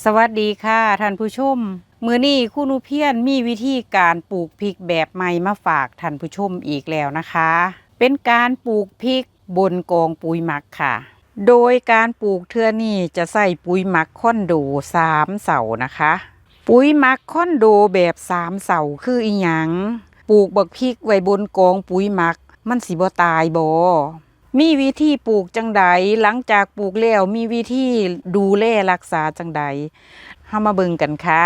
สวัสดีค่ะท่านผู้ชม มือนี้คุณอุเพียนมีวิธีการปลูกพริกแบบใหม่มาฝากท่านผู้ชมอีกแล้วนะคะ เป็นการปลูกพริกบนกองปุ๋ยหมักค่ะ โดยการปลูกเทือนี่จะใส่ปุ๋ยหมักคอนโดสามเสานะคะ ปุ๋ยหมักคอนโดแบบสามเสาคืออีหยังปลูกบักพริกไว้บนกองปุ๋ยหมัก มันสิบ่ตายบ่ มีวิธีปลูกจังใดหลังจากปลูกแล้วมีวิธีดูแลรักษาจังใดเฮามาเบิ่งกันค่ะ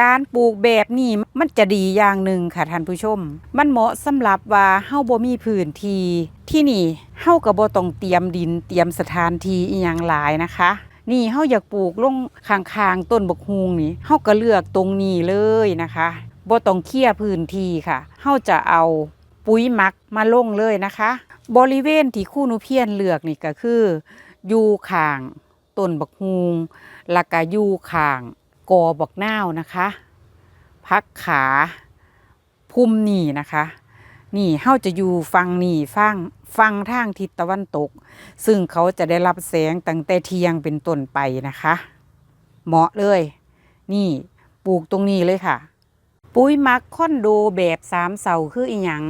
การปลูกแบบนี้มันจะดีอย่างหนึ่งค่ะท่านผู้ชม มันเหมาะสำหรับว่าเฮาบ่มีพื้นที่ที่นี่เฮาก็บ่ต้องเตรียมดินเตรียมสถานที่อีหยังหลายนะคะนี่เฮาอยากปลูกลงข้างๆต้นบกฮูงนี่เฮาก็เลือกตรงนี้เลยนะคะบ่ต้องเคลียร์พื้นที่ค่ะเฮาจะเอาปุ๋ยหมักมาลงเลยนะคะ บริเวณที่คู่นูเพียนเลือกนี่ก็คืออยู่ข้างต้นบักฮูงแล้วก็อยู่ข้างกอบักนาวนะคะพักขาพุ่มนี่นะคะ นี่เฮาจะอยู่ฟังนี่ฟังฟังทางทิศตะวันตก ซึ่งเขาจะได้รับแสงตั้งแต่เที่ยงเป็นต้นไปนะคะ เหมาะเลย นี่ปลูกตรงนี้เลยค่ะ ปุ๋ยมักคอนโดแบบสามเสาคืออีหยัง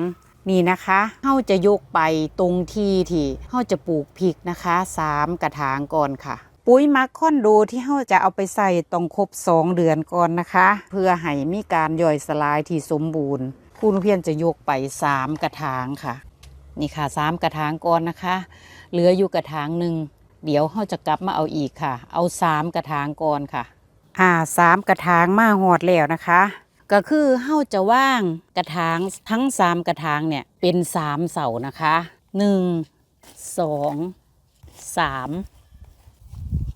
นี่นะคะเฮาจะยกไปตรงที่ที่เฮาจะปลูกพริกนะคะสามกระถางก่อนค่ะ ปุ๋ยมักค่อนโดที่เฮาจะเอาไปใส่ต้องครบสองเดือนก่อนนะคะ เพื่อให้มีการย่อยสลายที่สมบูรณ์ คุณเพียรจะยกไปสามกระถางค่ะ นี่ค่ะสามกระถางก่อนนะคะ เหลืออยู่กระถางหนึ่งเดี๋ยวเขาจะกลับมาเอาอีกค่ะ เอาสามกระถางก่อนค่ะอ่าสามกระถางมาหอดแล้วนะคะ ก็คือเฮาจะว่างกระถางทั้งสามกระถางเนี่ยเป็นสามเสานะคะหนึ่งสองสาม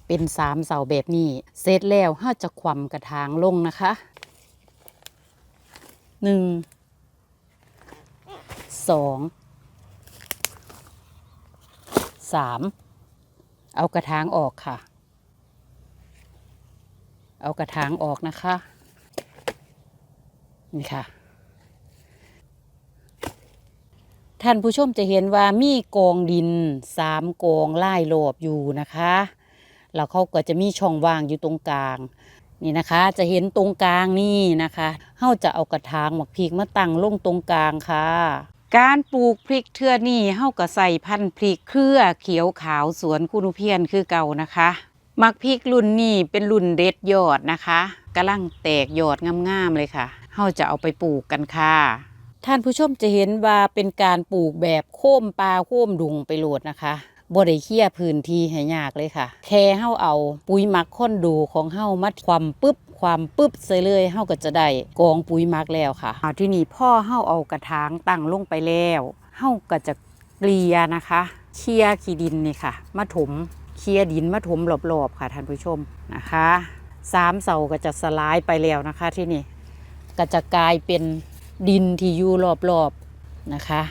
เป็นสามเสาแบบนี้ เสร็จแล้วเฮาจะคว่ำกระถางลงนะคะหนึ่งสองสามเอากระถางออกค่ะ เอากระถางออกนะคะ นี่ค่ะ ท่านผู้ชมจะเห็นว่ามีกองดินสามกองไล่โลบอยู่นะคะแล้วเขาก็จะมีช่องว่างอยู่ตรงกลางนี่นะคะ จะเห็นตรงกลางนี่นะคะเขาจะเอากระถางหมักพริกมาตั้งลงตรงกลางค่ะ การปลูกพริกเทือนี่เฮาก็ใส่พันธุ์พริกเครือเขียวขาวสวนคุณเพียนคือเก่านะคะมักพริกรุ่นนี้เป็นรุ่นเด็ดยอดนะคะกำลังแตกยอดงามๆเลยค่ะ เฮาจะเอาไปปลูกกันค่ะ ท่านผู้ชมจะเห็นว่าเป็นการปลูกแบบโค้มปลาโค้มดุงไปโหลดนะคะบ่ได้เคลียพื้นที่ให้ยากเลยค่ะ แค่เฮาเอาปุ๋ยหมักค้นดูของเฮามัดความปึ๊บความปึ๊บใส่เลยเฮาก็จะได้กองปุ๋ยหมักแล้วค่ะเอาที่นี่พ่อเฮาเอากระถางตั้งลงไปแล้วเฮาก็จะเกลียนะคะเคลียขี้ดินนี่ค่ะมาถมเคลียดินมาถมรอบๆค่ะท่านผู้ชมนะคะสามเสาก็จะสลายไปแล้วนะคะที่นี่ ก็จะกลายเป็นดินที่อยู่รอบๆนะคะ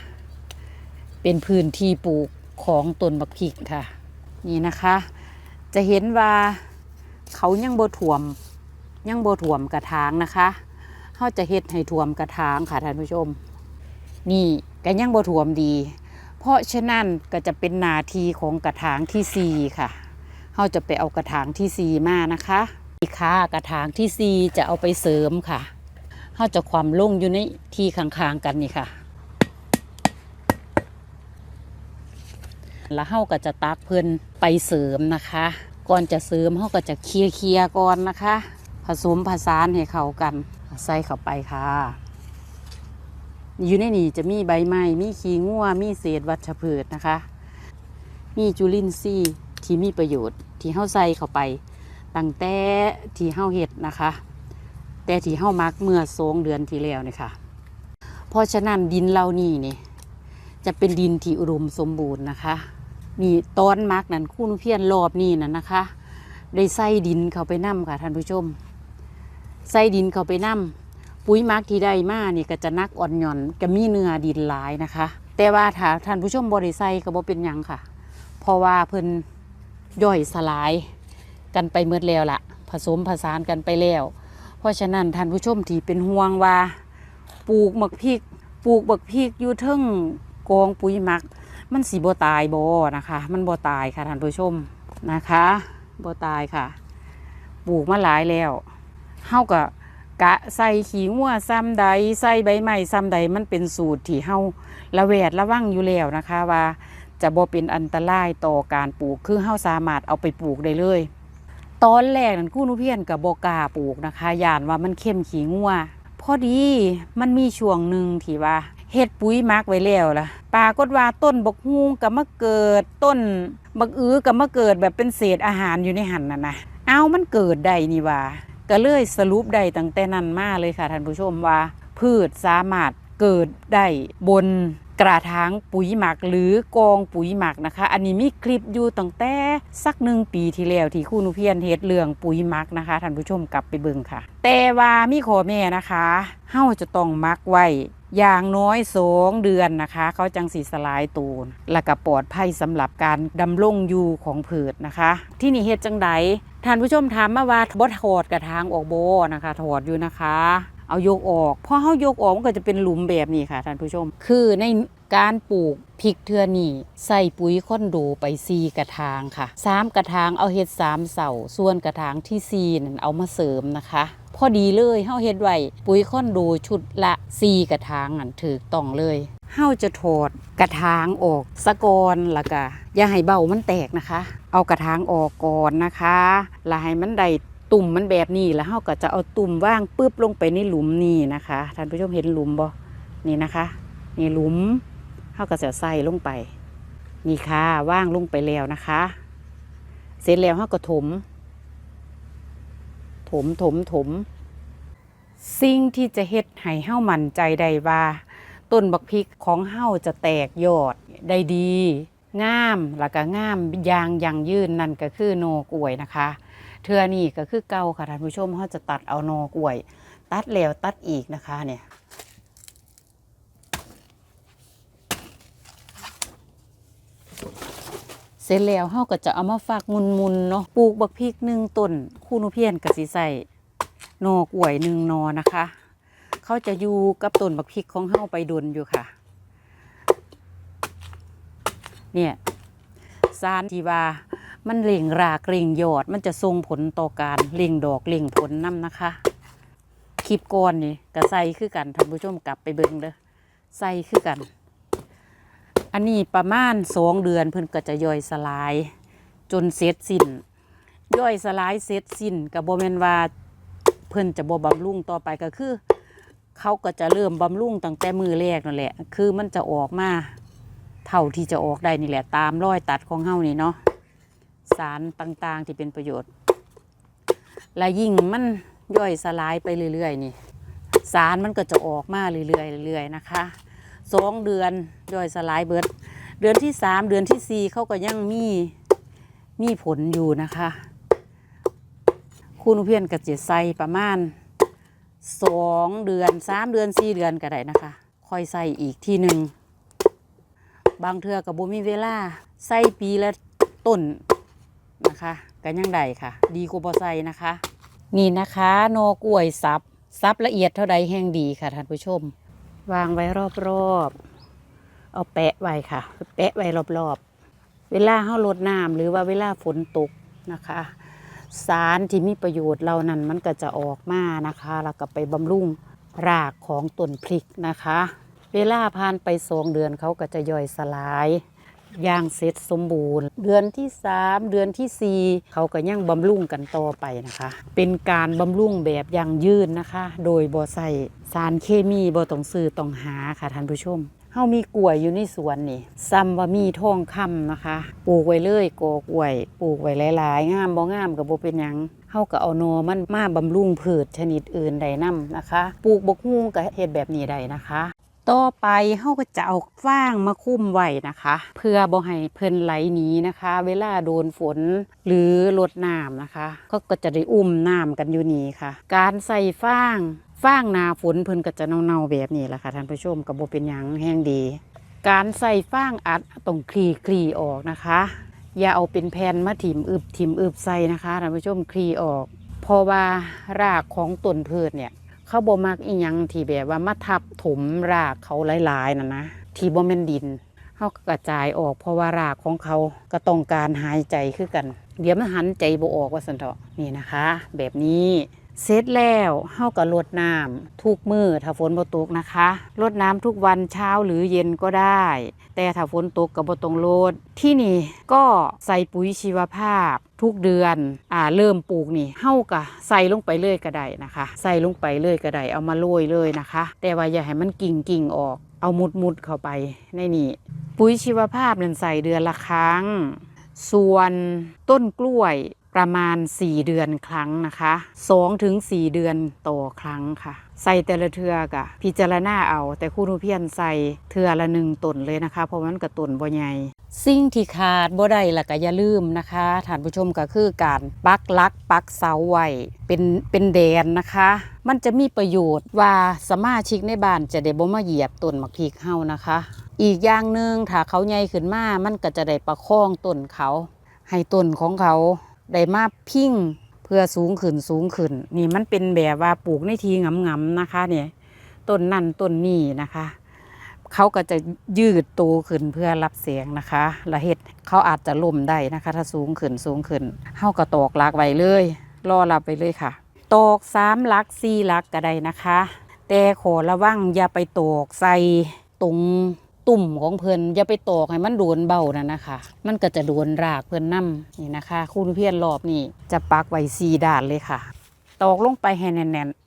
เป็นพื้นที่ปลูกของต้นบักพริกค่ะ นี่นะคะ จะเห็นว่าเขายังบ่ถ่วมยังบ่ถ่วมกระถางนะคะเขาจะเฮ็ดให้ถ่วมกระถางค่ะท่านผู้ชม นี่ก็ยังบ่ถ่วมดี เพราะฉะนั้นก็จะเป็นนาทีของกระถางที่สี่ค่ะเขาจะไปเอากระถางที่สี่มานะคะอีกค่ะกระถางที่สี่จะเอาไปเสริมค่ะ เขาจะความลงอยู่ในที่ข้างๆกันนี่ค่ะ แล้วเขาก็จะตักเพิ่อนไปเสริมนะคะ ก่อนจะเสริมเขาก็จะเคลียร์เคลียร์ก่อนนะคะ ผสมผสานให้เข้ากันใส่เข้าไปค่ะ อยู่ในนี่จะมีใบไม้มีขี้งัวมีเศษวัชพืชนะคะ มีจุลินทรีย์ที่มีประโยชน์ที่เขาใส่เข้าไปตั้งแต่ที่เขาเห็ดนะคะ แต่ที่เฮามักเมื่อสองเดือนที่แล้วนี่ค่ะ เพราะฉะนั้นดินเรานี่นี่จะเป็นดินที่อุดมสมบูรณ์นะคะ นี่ตอนมักนั้นคู่นุเพียนรอบนี่นั่นนะคะ ได้ใส่ดินเข้าไปนํค่ะท่านผู้ชม ใส่ดินเข้าไปนํปุ๋ยมักที่ได้มานี่ก็จะนักอ่อนหย่อนก็มีเนื้อดินหลายนะคะ แต่ว่าถ้าท่านผู้ชมบ่ได้ใส่ก็บ่เป็นหยังค่ะ เพราะว่าเพิ่นย่อยสลายกันไปเมื่อแล้วละผสมผสานกันไปแล้ว เพราะฉะนั้นท่านผู้ชมที่เป็นห่วงว่า ปลูกบักพริก ปลูกบักพริกอยู่เทึ่งกองปุ๋ยหมัก มันสีบ่ตายบ่นะคะ มันบ่ตายค่ะท่านผู้ชมนะคะบ่ตายค่ะ ปลูกมาหลายแล้วเฮาก็กะใส่ขี้งัวซ้ำใดใส่ใบไม้ซ้ำใดมันเป็นสูตรที่เฮาระแวดระวังอยู่แล้วนะคะว่าจะบ่เป็นอันตรายต่อการปลูก คือเฮาสามารถเอาไปปลูกได้เลย ตอนแรกนั้นกู้นุเพียนกับบอกาปลูกนะคะย่านว่ามันเข้มขี้งัวพอดีมันมีช่วงหนึ่งที่ว่าเฮ็ดปุ๋ยมักไว้แล้วล่ะปรากฏว่าต้นบกฮุงก็มาเกิดต้นบักอื้อก็มาเกิดแบบเป็นเศษอาหารอยู่ในหันน่ะนะเอามันเกิดได้นี่ว่า ก็เลยสรุปได้ตั้งแต่นั้นมาเลยค่ะท่านผู้ชมว่า พืชสามารถเกิดได้บน กระถางปุ๋ยหมักหรือกองปุ๋ยหมักนะคะ อันนี้มีคลิปอยู่ตั้งแต่สักหนึ่งปีที่แล้วที่คู่นุเพียนเฮ็ดเรื่องปุ๋ยหมักนะคะท่านผู้ชมกลับไปเบิ่งค่ะ แต่ว่ามีขอแม่นะคะเฮาจะต้องมักไว้อย่างน้อยสองเดือนนะคะ เขาจังสีสลายตูน และก็ปลอดภัยสำหรับการดำรงอยู่ของผืชนะคะ ที่นี่เฮ็ดจังใดท่านผู้ชมถามมาว่าบ่ถอดกระถางออกโบนะคะถอดอยู่นะคะ เอายกออกพอเขายกออกมันก็จะเป็นหลุมแบบนี้ค่ะท่านผู้ชม คือในการปลูกพริกเทือนี่ใส่ปุ๋ยคอนโดไปซีกระถางค่ะสามกระถางเอาเห็ดสามเสาส่วนกระถางที่ซีนั่นเอามาเสริมนะคะ พอดีเลยเฮาเฮ็ดไว้ปุ๋ยคอนโดชุดละซีกระถางอันถือต้องเลยเฮาจะถอดกระถางออกสะกอนแล้วก็อย่าให้เบ้ามันแตกนะคะ เอากระถางออกก่อนนะคะแล้วให้มันได้ ตุ่มมันแบบนี้แล้วเฮาก็จะเอาตุ่มว่างปึ๊บลงไปในหลุมนี่นะคะท่านผู้ชมเห็นหลุมบ่นี่นะคะนี่หลุมเฮาก็จะใส่ลงไป นี่ค่ะว่างลงไปแล้วนะคะ เสร็จแล้วเฮาก็ถม ถมถมถม สิ่งที่จะเฮ็ดให้เฮามั่นใจได้ว่าต้นบักพริกของเฮาจะแตกยอดได้ดีงามแล้วก็งามยางยังยืนนั่นก็คือโนกล้วยนะคะ เทือนี่ก็คือเก่าค่ะท่านผู้ชมเขาจะตัดเอานอกล้วย ตัดแล้วตัดอีกนะคะเนี่ยเสร็จแล้วเขาก็จะเอามาฝากมุนๆเนาะปลูกบักพริกหนึ่งต้นคู่นุเพียนกับสีใส่นอกล้วยหนึ่งนอนะคะ เขาจะอยู่กับต้นบักพริกของเขาไปดนอยู่ค่ะ เนี่ยสารทีว่า มันเล่งรากเล่งยอด มันจะส่งผลต่อการเล่งดอกเล่งผลน้ำนะคะ คลิปก่อนนี่ก็ใส่คือกันท่านผู้ชมกลับไปเบิ่งเด้อใส่คือกัน อันนี้ประมาณสองเดือนเพิ่นก็จะย่อยสลาย จนเสร็จสิ้นย่อยสลายเสร็จสิ้นก็บ่แมนว่าเพิ่นจะบ่บำรุงต่อไปก็คือ เขาก็จะเริ่มบำรุงตั้งแต่มือแรกนั่นแหละ คือมันจะออกมาเท่าที่จะออกได้นี่แหละ ตามรอยตัดของเฮานี่เนาะ สารต่างๆ ที่เป็นประโยชน์ และยิ่งมันย่อยสลายไปเรื่อยๆนี่สารมันก็จะออกมาเรื่อยๆเรื่อยๆนะคะสองเดือนย่อยสลายเบิด เดือนที่สามเดือนที่สี่เขาก็ยังมีมีผลอยู่นะคะคุณเพียนกับเจใส่ประมาณสองเดือนสามเดือนสี่เดือนก็ได้นะคะ ค่อยใส่อีกทีหนึ่งบางเทือกับบุมีเวลาใส่ปีละต้น นะคะกันยังใดค่ะ ดีกว่าบ่ใส่นะคะ นี่นะคะโนกล้วยซับซับละเอียดเท่าใดแห้งดีค่ะท่านผู้ชม วางไว้รอบๆเอาแปะไว้ค่ะ แปะไว้รอบๆ เวลาเฮาลดน้ำหรือว่าเวลาฝนตกนะคะ สารที่มีประโยชน์เหล่านั้นมันก็จะออกมานะคะ แล้วก็ไปบำรุงรากของต้นพริกนะคะ เวลาผ่านไปสองเดือนเขาก็จะย่อยสลาย อย่างเสร็จสมบูรณ์ เดือนที่สามเดือนที่สี่เขาก็ยังบำรุงกันต่อไปนะคะ เป็นการบำรุงแบบยั่งยืนนะคะ โดยบ่ใส่สารเคมีบ่ต้องซื้อต้องหาค่ะท่านผู้ชมเฮามีกล้วยอยู่ในสวนนี่ซ้ำว่ามีทองคำนะคะ ปลูกไว้เลยกอกล้วย ปลูกไว้หลายๆ งามบ่งามก็บ่เป็นหยังเฮาก็เอานอมันมาบำรุงพืชชนิดอื่นใดนํนะคะ ปลูกบกฮุ่งก็เฮ็ดแบบนี้ได้นะคะ ต่อไปเฮาก็จะเอาฟางมาคุ้มไว้นะคะ เพื่อบ่ให้เพิ่นไหลหนีนะคะ เวลาโดนฝนหรือรดน้ำนะคะ ก็ก็จะได้อุ้มน้ำกันอยู่นี่ค่ะ การใส่ฟางฟางนาฝนเพิ่นก็จะเน่าๆแบบนี้แหละค่ะท่านผู้ชมก็บ่เป็นหยังแห้งดี การใส่ฟางอัดต้องคลีคลีออกนะคะ อย่าเอาเป็นแผ่นมาถิ่มอึบถิ่มอึบใส่นะคะท่านผู้ชมคลีออก เพราะว่ารากของต้นพืชเนี่ย เขาบ่มักอีหยังที่แบบว่ามาทับถมรากเขาหลายๆนั่นนะที่บ่แม่นดินเขาก็กระจายออกเพราะว่ารากของเขาก็ต้องการหายใจคือกัน เดี๋ยวมันหันใจบ่ออกว่าสันเถาะนี่นะคะ แบบนี้ เสร็จแล้วเฮาก็รดน้ำทุกมือถ้าฝนบ่ตกนะคะรดน้ำทุกวันเช้าหรือเย็นก็ได้ แต่ถ้าฝนตกก็บ่ต้องรดที่นี่ก็ใส่ปุ๋ยชีวภาพทุกเดือนอ่าเริ่มปลูกนี่เฮาก็ใส่ลงไปเลยก็ได้นะคะ ใส่ลงไปเลยก็ได้เอามาโรยเลยนะคะ แต่ว่าอย่าให้มันกิ่งกิ่งออก เอามุดมุดเข้าไปในนี่ปุ๋ยชีวภาพนั่นใส่เดือนละครั้ง ส่วนต้นกล้วย ประมาณ 4 เดือนครั้งนะคะ2ถึง4เดือนต่อครั้งค่ะ ใส่แต่ละเทือกะพิจารณาเอาแต่คู่นุเพียนใส่เทือละหนึ่งต้นเลยนะคะ เพราะมันกระต้นบ่ใหญ่สิ่งที่ขาดบ่ได้ละก็อย่าลืมนะคะท่านผู้ชมก็คือการปักลักปักเสาไว้เป็นเป็นแดนนะคะ มันจะมีประโยชน์ว่าสมาชิกในบ้านจะได้บ่มาเหยียบต้นมักพริกเฮานะคะ อีกอย่างหนึ่งถ้าเขาใหญ่ขึ้นมามันก็จะได้ประคองต้นเขา ให้ต้นของเขา ได้มาพิ้งเพื่อสูงขึ้นสูงขึ้น นี่มันเป็นแบบว่าปลูกในทีงำๆนะคะเนี่ยต้นนั่นต้นนี่นะคะ เขาก็จะยืดโตขึ้นเพื่อรับเสียงนะคะและเห็ดเขาอาจจะล่มได้นะคะ ถ้าสูงขึ้นสูงขึ้นเขาก็ตอกลักไว้เลยรอรับไปเลยค่ะ ตอกสามลักสี่ลักก็ได้นะคะ แต่ขอระวังอย่าไปตอกใส่ตรง ตุ่มของเพิ่นอย่าไปตอกให้มันโดนเบานะนะคะ มันก็จะโดนรากเพิ่นนํนี่นะคะ คุณเพียนรอบนี่จะปักไว้สี่ด้านเลยค่ะ ตอกลงไปให้แน่นๆ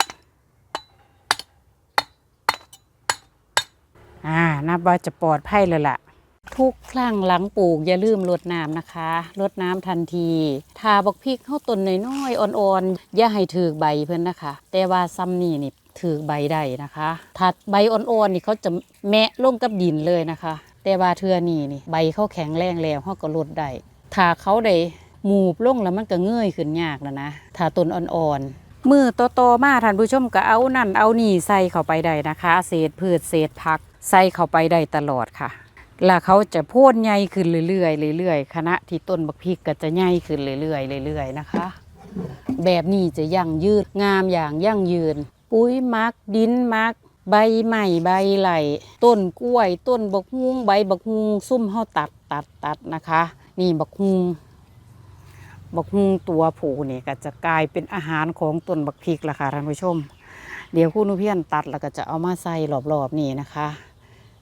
อ่านับว่าจะปลอดภัยเลยล่ะ ทุกครั้งหลังปลูกอย่าลืมรดน้ำนะคะรดน้ำทันทีทาบักพริกเข้าต้นน้อยๆอ่อนๆอย่าให้ถือใบเพิ่นนะคะ แต่ว่าซ้ำนี่นี่ ถือใบได้นะคะถ้าใบอ่อนๆนี่เขาจะแมะลงกับดินเลยนะคะ แต่ว่าเทือนี่นี่ใบเขาแข็งแรงแล้วเขาก็ลดได้ถ้าเขาได้หมูบลงแล้วมันก็เงยขึ้นยากนะนะถ้าต้นอ่อนๆมือโตๆมาท่านผู้ชมก็เอานั่นเอานี่ใส่เข้าไปได้นะคะ เศษพืชเศษผักใส่เข้าไปได้ตลอดค่ะแล้วเขาจะโพ่นใหญ่ขึ้นเรื่อยๆเรื่อยๆคณะที่ต้นบักพริกก็จะใหญ่ขึ้นเรื่อยๆเรื่อยๆนะคะ แบบนี้จะยั่งยืดงามอย่างยั่งยืน ปุ๋ยมักดินมัก ใบใหม่ใบไหลต้นกล้วย ต้นบักฮุงใบบักฮุงซุ่มเฮาตัดตัดตัดนะคะ นี่บักฮุงบักฮุงตัวผูนี่ก็จะกลายเป็นอาหารของต้นบักพริกละค่ะท่านผู้ชม เดี๋ยวคุณนุเพียนตัดแล้วก็จะเอามาใส่รอบๆนี่นะคะ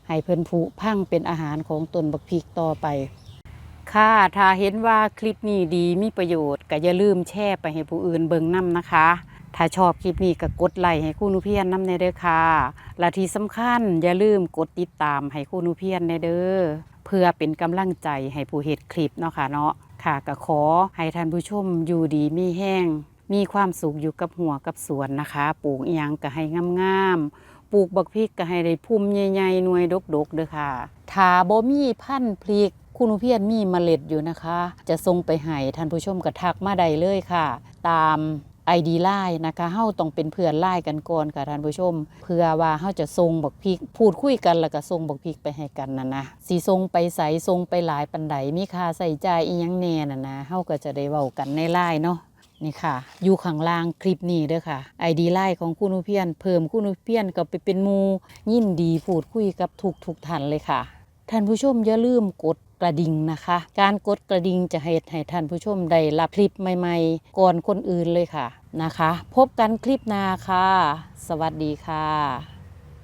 ให้เพิ่นผุพังเป็นอาหารของต้นบักพริกต่อไปค่ะ ถ้าเห็นว่าคลิปนี้ดีมีประโยชน์ก็อย่าลืมแชร์ไปให้ผู้อื่นเบิ่งนํนะคะ ถ้าชอบคลิปนี้ก็กดไลค์ให้คู่นุเพียนนำในเด้อค่ะ และที่สำคัญอย่าลืมกดติดตามให้คู่นุเพียนในเด้อ เพื่อเป็นกำลังใจให้ผู้เฮ็ดคลิปเนาะค่ะเนาะ ค่ะก็ขอให้ท่านผู้ชมอยู่ดีมีแห้ง มีความสุขอยู่กับหัวกับสวนนะคะ ปลูกอียงก็ให้งามๆ ปลูกบักพริกก็ให้ได้พุ่มใหญ่ๆหน่วยดกๆเด้อค่ะถ้าบ่มีพันธุ์พริกคุณอุเพียนมีเมล็ดอยู่นะคะ จะส่งไปให้ท่านผู้ชมกระทักมาได้เลยค่ะ ตาม ID ไลน์นะคะเฮาต้องเป็นเพื่อนไลน์กันก่อนค่ะท่านผู้ชม เพื่อว่าเฮาจะส่งบักพริก พูดคุยกันแล้วก็ส่งบักพริกไปให้กันนะนะสิส่งไปใสส่งไปหลายปันใดมีค่าใส่ใจอีหยังแน่น่ะนะเฮาก็จะได้เว้ากันในไลน์เนาะนี่ค่ะ อยู่ข้างล่างคลิปนี้เด้อค่ะ ID ไลน์ของคุณอุเพียน เพิ่มคุณอุเพียนก็ไปเป็นมู ยินดีพูดคุยกับทุกทุกท่านเลยค่ะ ท่านผู้ชมอย่าลืมกด กระดิ่งนะคะ การกดกระดิ่งจะเหตุให้ท่านผู้ชมได้รับคลิปใหม่ๆ ก่อนคนอื่นเลยค่ะนะคะ พบกันคลิปหน้าค่ะ สวัสดีค่ะ